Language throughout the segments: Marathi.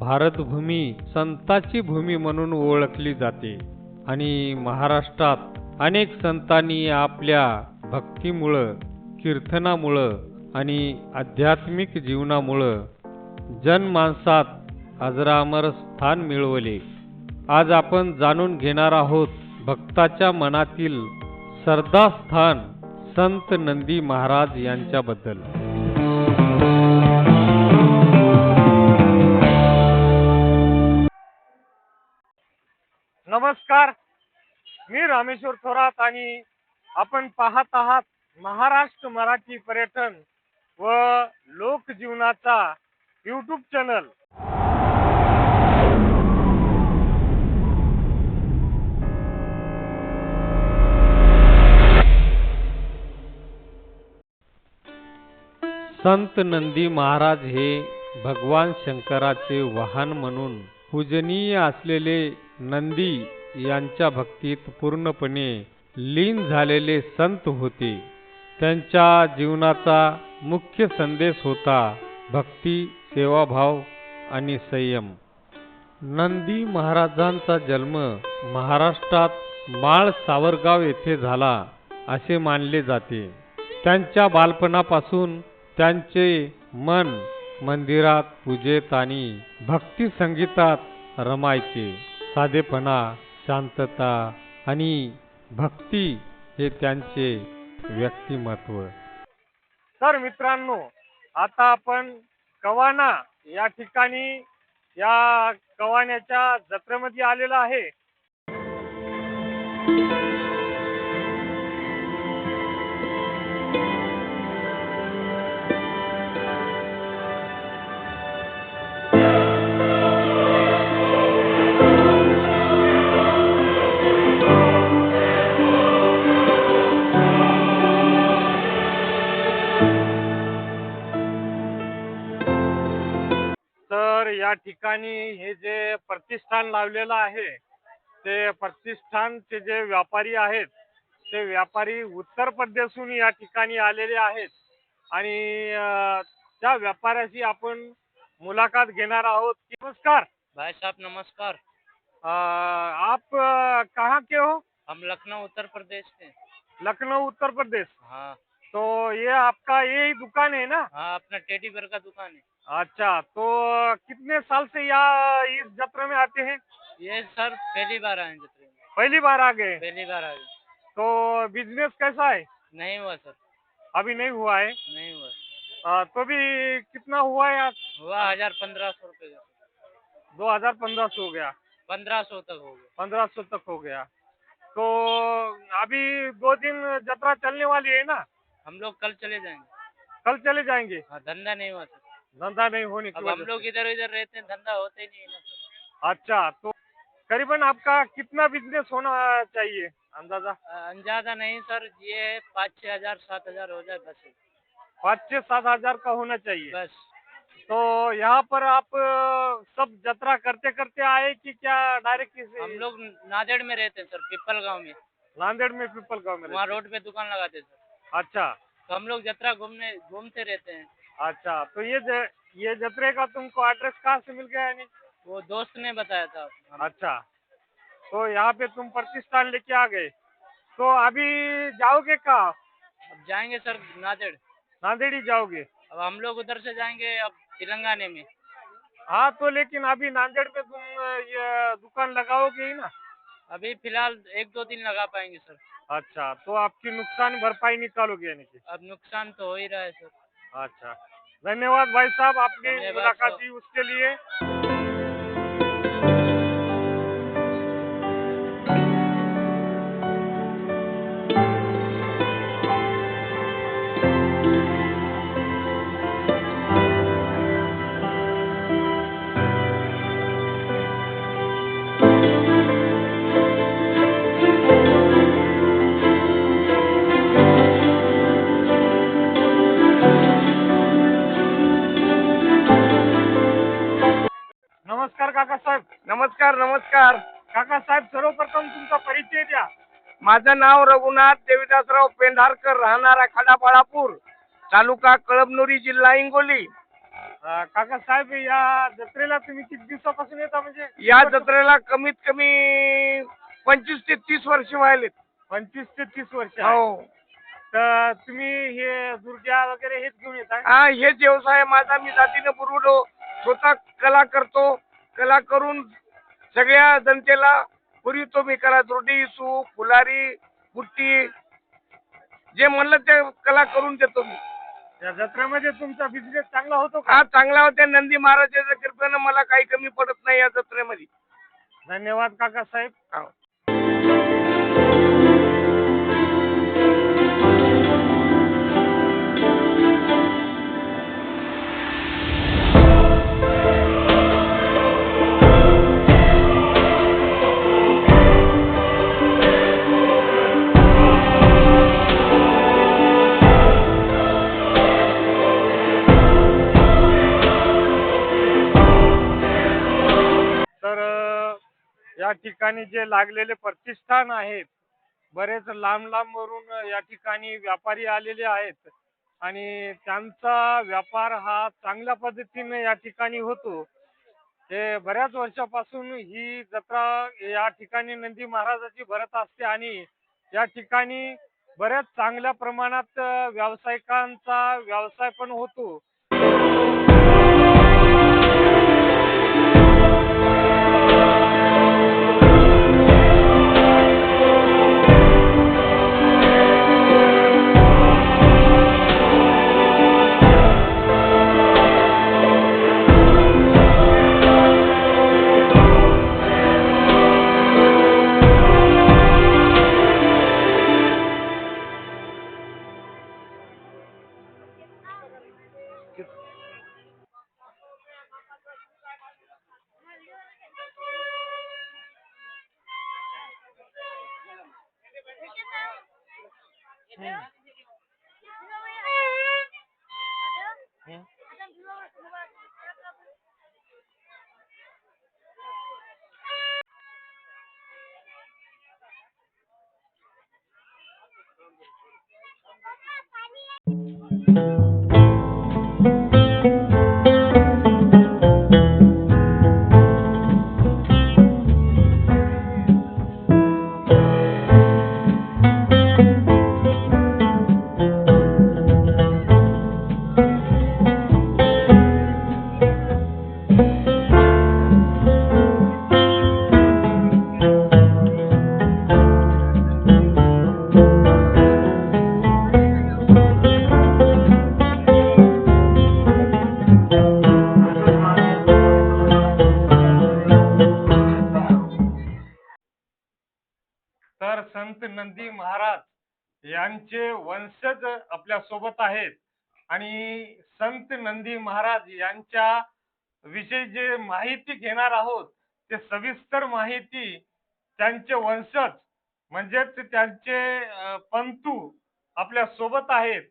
भारतभूमी संताची भूमी म्हणून ओळखली जाते. आणि महाराष्ट्रात अनेक संतांनी आपल्या भक्तीमुळं कीर्तनामुळं आणि आध्यात्मिक जीवनामुळं जनमानसात अजरामर स्थान मिळवले. आज आपण जाणून घेणार आहोत भक्ताच्या मनातील श्रद्धास्थान संत नंदी महाराज यांच्याबद्दल. नमस्कार. मी रामेश्वर थोरात आणि आपण पाहत आहात महाराष्ट्र मराठी पर्यटन व लोकजीवनाचा यूट्यूब चॅनल संत नंदी महाराज हे भगवान शंकराचे वाहन म्हणून पूजनीय असलेले नंदी यांच्या भक्तीत पूर्णपणे लीन झालेले संत होते. त्यांच्या जीवनाचा मुख्य संदेश होता भक्ती सेवाभाव आणि संयम. नंदी महाराजांचा जन्म महाराष्ट्रात माळ सावरगाव येथे झाला असे मानले जाते. त्यांच्या बालपणापासून त्यांचे मन मंदिरात पूजेत आणि भक्ती संगीतात रमायचे. साधेपणा शांतता आणि भक्ती हे त्यांचे व्यक्तिमत्व. तर मित्रांनो आता आपण कवाना या ठिकाणी या कवान्याच्या जत्रेमध्ये आलेला आहे. ठिकाणी हे जे प्रतिष्ठान लावलेलं आहे ते प्रतिष्ठानचे जे व्यापारी आहेत ते व्यापारी उत्तर प्रदेशहून या ठिकाणी आलेले आहेत आणि त्या व्यापाऱ्याशी आपण मुलाखत घेणार आहोत. नमस्कार. भाई साहब नमस्कार. आप कहाँ के हो? हम लखनऊ उत्तर प्रदेश से लखनऊ उत्तर प्रदेश? हाँ। तो ये आपका यही दुकान है ना? हाँ अपना टेडी बेर का दुकान है। अच्छा तो कितने साल से यहाँ इस जत्रा में आते हैं? ये सर पहली बार आए जत्रे में। पहली बार आ गए? पहली बार आ गए। तो बिज़नेस कैसा है? नहीं हुआ सर। अभी नहीं हुआ है? नहीं हुआ। आ, तो भी कितना हुआ है आज? हुआ हज़ार पंद्रह सौ रुपये दो हज़ार पंद्रह सौ हो गया। पंद्रह सौ तक हो गया। पंद्रह सौ तक हो गया। तो अभी दो दिन जत्रा चलने वाली है ना? हम लोग कल चले जाएँगे। कल चले जाएँगे? हाँ धंधा नहीं हुआ सर। धंधा नहीं होने की अब हम वजह लोग। इधर उधर रहते हैं धंधा होता ही नहीं है ना अच्छा तो करीबन आपका कितना बिज़नेस होना चाहिए अंदाज़ा? अंदाज़ा नहीं सर ये पाँच छः हज़ार सात हज़ार हो जाए बस। पाँच से सात हज़ार का होना चाहिए। बस। तो यहाँ पर आप अ, सब जत्रा करते करते आए कि क्या डायरेक्ट हम लोग नांदेड़ में रहते हैं सर पिपल गाँव में। नांदेड़ में पीपल गाँव में वहाँ रहते रोड पे दुकान लगाते हैं सर। हैं। अच्छा। तो हम लोग जत्रा घूमने घूमते रहते हैं। अच्छा तो ये ज, ये जतरे का तुमको एड्रेस कहाँ से मिल गया यानी? वो दोस्त ने बताया था। अच्छा तो यहाँ पे तुम प्रतिष्ठान लेके आ गए। तो अभी जाओगे कहाँ? अब जाएँगे सर नादेड़। नांदेड़ ही जाओगे? अब हम लोग उधर से जाएँगे अब तेलंगाने में। हाँ तो लेकिन अभी नांदेड़ पे तुम ये दुकान लगाओगे ही ना? अभी फ़िलहाल एक दो दिन लगा पाएँगे सर। अच्छा तो आपकी नुकसान भरपाई निकालोगे यानी कि? अब नुकसान तो हो ही रहा है सर। अच्छा. धन्यवाद भाई साहब धन्यवाद मुलाकात उसके लिए. माझं नाव रघुनाथ देविदासराव पेंढारकर राहणारा खडा बाळापूर तालुका कळमनुरी जिल्हा हिंगोली. अं, काका साहेब या जत्रेला तुम्ही किती दिवसापासून येता म्हणजे? या जत्रेला कमीत कमी पंचवीस ते तीस वर्ष व्हायलेत. पंचवीस ते तीस वर्ष आहे. हो. तर तुम्ही हे दुर्ग्या वगैरे हेच घेऊन येता हा हेच व्यवसाय माझा. मी जातीनं पुरवलो स्वतः कला करतो. कला करून सगळ्या जनतेला पुरवितो मी कला दुर्डी सू फुलारी बुट्टी जे म्हणलं ते कला करून देतो मी. या जत्रेमध्ये तुमचा बिझनेस चांगला होतो का? हा चांगला होत्या नंदी महाराजाच्या कृपेनं मला काही कमी पडत नाही या जत्रेमध्ये. धन्यवाद काका साहेब ठिकाणी जे लागलेले प्रतिष्ठान आहेत बरेच लांब लांब वरून या ठिकाणी व्यापारी आलेले आहेत आणि त्यांचा व्यापार हा चांगल्या पद्धतीने या ठिकाणी होतो. हे बऱ्याच वर्षापासून ही जत्रा या ठिकाणी नंदी महाराजाची भरत असते आणि या ठिकाणी बऱ्याच चांगल्या प्रमाणात व्यावसायिकांचा व्यवसाय पण होतो. आपल्यासोबत आहेत. आणि संत नंदी महाराज यांच्या विषयी जे माहिती घेणार आहोत ते सविस्तर माहिती त्यांचे वंशज म्हणजेच त्यांचे पंतू आपल्यासोबत आहेत.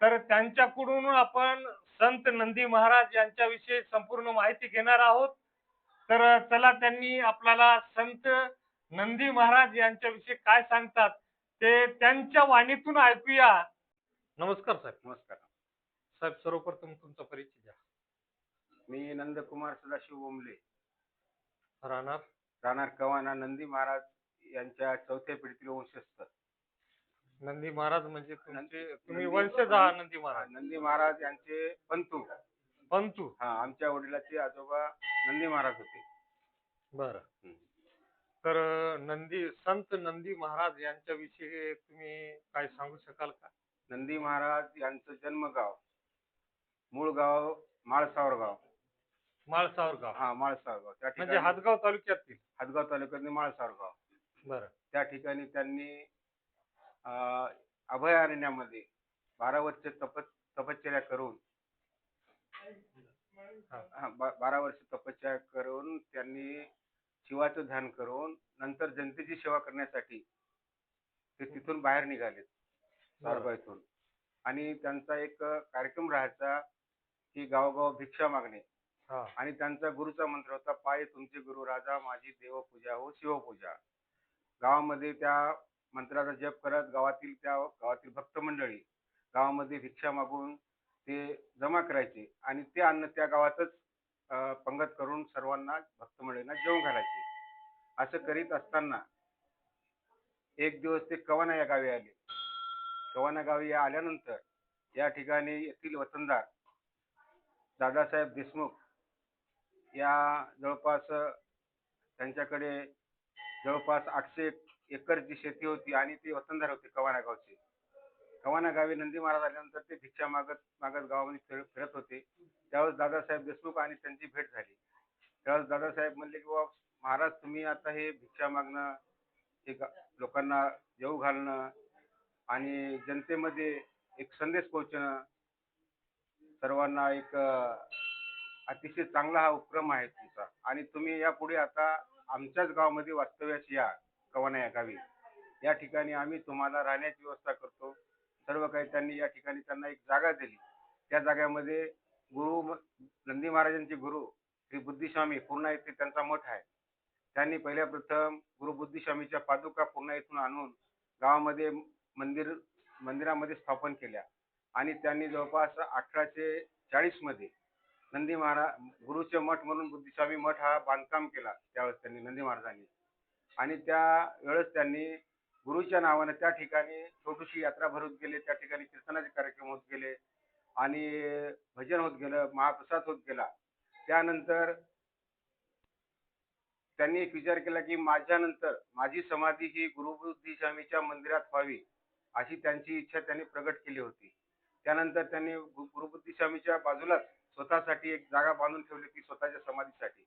तर त्यांच्याकडून आपण संत नंदी महाराज यांच्याविषयी संपूर्ण माहिती घेणार आहोत. तर चला त्यांनी आपल्याला संत नंदी महाराज यांच्याविषयी काय सांगतात ते त्यांच्या वाणीतून ऐकूया. नमस्कार साहेब. नमस्कार. साहेब सर्वप्रथम तुमचा परिचय द्या. मी नंदकुमार सदाशिव ओंबले राहणार? राहणार कवाना नंदी महाराज यांच्या चौथ्या पिढीतील वंशस्थ. नंदी महाराज म्हणजे तुमचे नंदी- तुम्ही नंदी- वंशज आहात नंदी महाराज. नंदी महाराज यांचे पंतू पंतू हा आमच्या वडिलाचे आजोबा नंदी महाराज होते. बर. हम्म. तर नंदी संत नंदी महाराज यांच्याविषयी तुम्ही काय सांगू शकाल का? नंदी महाराज यांचं जन्मगाव. मूळ गाव माळसावर गाव माळसावर गाव हा माळसावर गाव त्या म्हणजे ठिकाणी हातगाव तालुक्यातील. हातगाव तालुक्यातील माळसावर गाव बर. त्या ठिकाणी त्यांनी अं, अभयारण्यामध्ये बारा वर्ष तप तपश्चर्या करून हा, बा- बारा वर्ष तपश्चर्या करून त्यांनी शिवाचं ध्यान करून नंतर जनतेची सेवा करण्यासाठी ते तिथून बाहेर निघाले सारगाव आणि त्यांचा एक कार्यक्रम राहायचा की गावगाव भिक्षा मागणे. आणि त्यांचा गुरुचा मंत्र होता पाय तुमचे गुरु राजा माझी देवपूजा हो शिवपूजा. गावामध्ये त्या मंत्राचा जप करत गावातील त्या गावातील भक्त मंडळी गावामध्ये भिक्षा मागून ते जमा करायचे आणि ते अन्न त्या गावातच पंगत करून सर्वांना भक्त मंडळींना जेवण घालायचे. असं करीत असताना एक दिवस ते कवाना या गावी आले. कवाना गावी या आल्यानंतर या ठिकाणी येथील वतनदार दादासाहेब देशमुख या जवळपास त्यांच्याकडे जवळपास आठशे एकरची शेती होती आणि ते वतनदार होते कवाना गावचे कवाना गावी नंदी महाराज आल्यानंतर ते भिक्षा मागत मागत गावामध्ये फिर- फिरत होते. त्यावेळेस दादासाहेब देशमुख आणि त्यांची भेट झाली. त्यावेळेस दादासाहेब म्हणले की बाबा महाराज तुम्ही आता हे भिक्षा मागणं हे लोकांना जेऊ घालणं आणि जनतेमध्ये एक संदेश पोहोचणं सर्वांना एक अतिशय चांगला हा उपक्रम आहे तुमचा. आणि तुम्ही यापुढे आता आमच्याच गावामध्ये वास्तव्यास या कवाना या गावी. या ठिकाणी आम्ही तुम्हाला राहण्याची व्यवस्था करतो. सर्व काही त्यांनी या ठिकाणी त्यांना एक जागा दिली. त्या जागेमध्ये गुरु नंदी महाराजांचे गुरु श्री बुद्धिस्वामी पूर्णा येथे त्यांचा मठ आहे. त्यांनी पहिल्या प्रथम गुरु बुद्धिस्वामीच्या पादुका पूर्णा येथून आणून गावामध्ये मंदिर मंदिरामध्ये स्थापन केल्या. आणि त्यांनी जवळपास अठराशे चाळीसमध्ये नंदी महाराज गुरुचे मठ म्हणून बुद्धिस्वामी मठ हा बांधकाम केला. त्यावेळेस त्यांनी नंदी महाराजांनी. आणि त्या वेळेस त्यांनी गुरुच्या नावानं त्या ठिकाणी छोटीशी यात्रा भरत गेले. त्या ठिकाणी कीर्तनाचे कार्यक्रम होत गेले. आणि भजन होत गेलं महाप्रसाद होत गेला. त्यानंतर त्यांनी एक विचार केला की माझ्यानंतर माझी समाधी ही गुरुबुद्धी स्वामीच्या मंदिरात व्हावी. अशी त्यांची इच्छा त्यांनी प्रकट केली होती. त्यानंतर त्यांनी गुरुबुद्धी स्वामीच्या बाजूलाच स्वतःसाठी एक जागा बांधून ठेवली होती स्वतःच्या समाधीसाठी.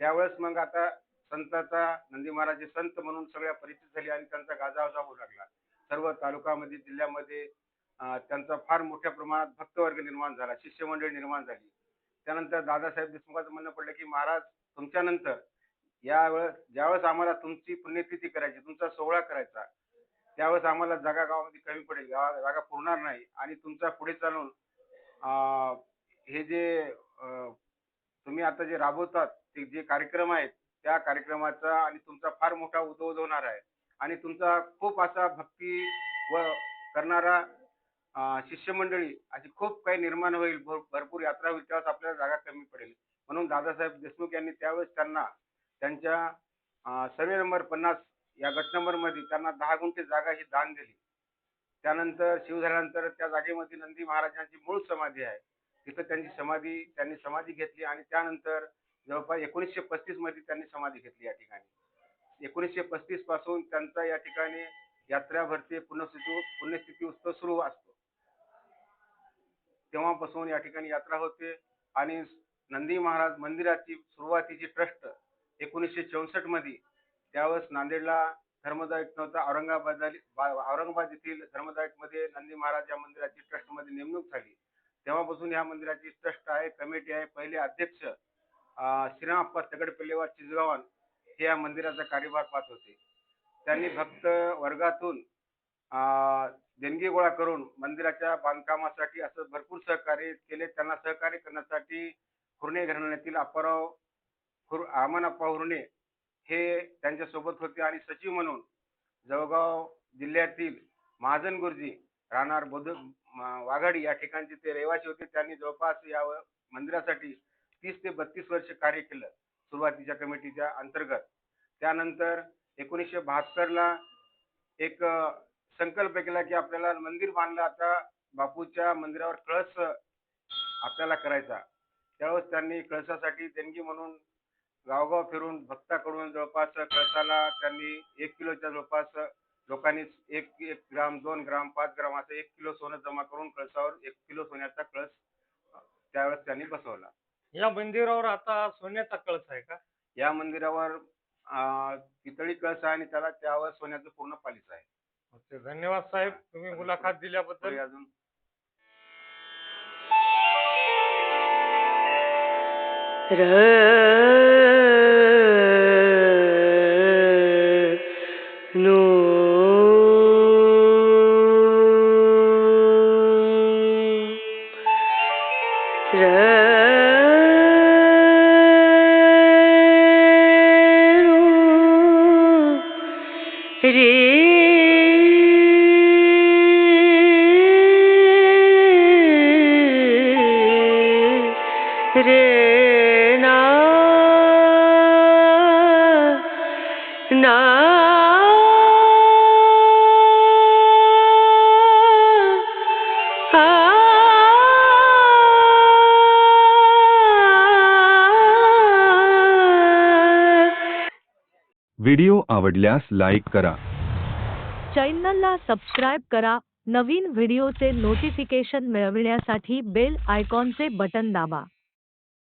त्यावेळेस मग आता संताचा नंदी महाराज हे संत म्हणून सगळ्या परिचित झाले आणि त्यांचा गाजावाजा होऊ लागला. सर्व तालुकामध्ये जिल्ह्यामध्ये त्यांचा फार मोठ्या प्रमाणात भक्तवर्ग निर्माण झाला शिष्यमंडळ निर्माण झाली. त्यानंतर दादासाहेब देशमुखांचं म्हणणं पडलं की महाराज तुमच्यानंतर यावेळेस ज्यावेळेस आम्हाला तुमची पुण्यतिथी करायची तुमचा सोहळा करायचा त्यावेळेस आम्हाला जागा गावामध्ये कमी पडेल. गावा जागा पुरणार नाही. आणि तुमचा पुढे चालून हे जे तुम्ही आता जे राबवतात ते जे कार्यक्रम आहेत त्या कार्यक्रमाचा आणि तुमचा फार मोठा उदो होणार आहे. आणि तुमचा खूप असा भक्ती व करणारा शिष्यमंडळी अशी खूप काही निर्माण होईल. भरपूर यात्रा होईल. त्यावेळेस आपल्याला जागा कमी पडेल. म्हणून दादासाहेब देशमुख यांनी त्यावेळेस त्यांना त्यांच्या सर्वे नंबर पन्नास या गटमध्ये त्यांना दहा गुंठे जागा ही दान दिली. त्यानंतर शिव झाल्यानंतर त्या जागेमध्ये नंदी महाराजांची मूळ समाधी आहे. तिथं त्यांची समाधी त्यांनी समाधी घेतली आणि त्यानंतर जवळपास एकोणीसशे पस्तीसमध्ये त्यांनी समाधी घेतली या ठिकाणी. एकोणीसशे पस्तीसपासून त्यांचा या ठिकाणी यात्रा भरते पुण्यस्थिती पुण्यस्थिती उत्सव सुरू असतो. तेव्हापासून या ठिकाणी यात्रा होते आणि नंदी महाराज मंदिराची सुरुवातीची ट्रस्ट एकोणीसशे चौसष्टमध्ये त्यावेळेस नांदेडला धर्मदायक नव्हता. औरंगाबाद बा- औरंगाबाद येथील धर्मदायकमध्ये नंदी महाराज या मंदिराची ट्रस्टमध्ये नेमणूक झाली. तेव्हापासून या मंदिराची ट्रस्ट आहे कमिटी आहे. पहिले अध्यक्ष श्रीरामप्पा तगड पिल्लेवार चिजगावान हे या मंदिराचा कार्यभार पाहत होते. त्यांनी भक्त वर्गातून देणगी गोळा करून मंदिराच्या बांधकामासाठी असं भरपूर सहकार्य केले. त्यांना सहकार्य करण्यासाठी हुर्णे घराण्यातील अप्पाराव हुर आमनप्पा हुरणे हे त्यांच्यासोबत होते. आणि सचिव म्हणून जळगाव जिल्ह्यातील महाजन गुरुजी राहणार बुध वाघाडी या ठिकाणचे ते रहिवासी होते. त्यांनी जवळपास या मंदिरासाठी तीस ते बत्तीस वर्ष कार्य केलं सुरुवातीच्या कमिटीच्या अंतर्गत. त्यानंतर एकोणीसशे बहात्तरला एक अ, संकल्प केला की आपल्याला मंदिर बांधलं. आता बापूच्या मंदिरावर कळस आपल्याला करायचा. त्यावेळेस त्यांनी कळसासाठी देणगी म्हणून गावगाव फिरून भक्ताकडून जवळपास कळसाला त्यांनी एक किलोच्या जवळपास लोकांनी एक एक ग्राम दोन ग्राम पाच ग्राम असं एक किलो सोनं जमा करून कळसावर एक किलो सोन्याचा कळस त्यावेळेस त्यांनी बसवला. या मंदिरावर आता सोन्याचा कळस आहे का? या मंदिरावर अ, पितळी कळस आहे आणि त्याला त्यावर सोन्याचं पूर्ण पालिश आहे. ओके धन्यवाद साहेब. तुम्ही मुलाखत दिल्याबद्दल. अजून. व्हिडिओ आवडल्यास लाईक करा. चॅनलला सबस्क्राईब करा. नवीन व्हिडिओचे नोटिफिकेशन मिळविण्यासाठी बेल आयकॉनचे बटन दाबा.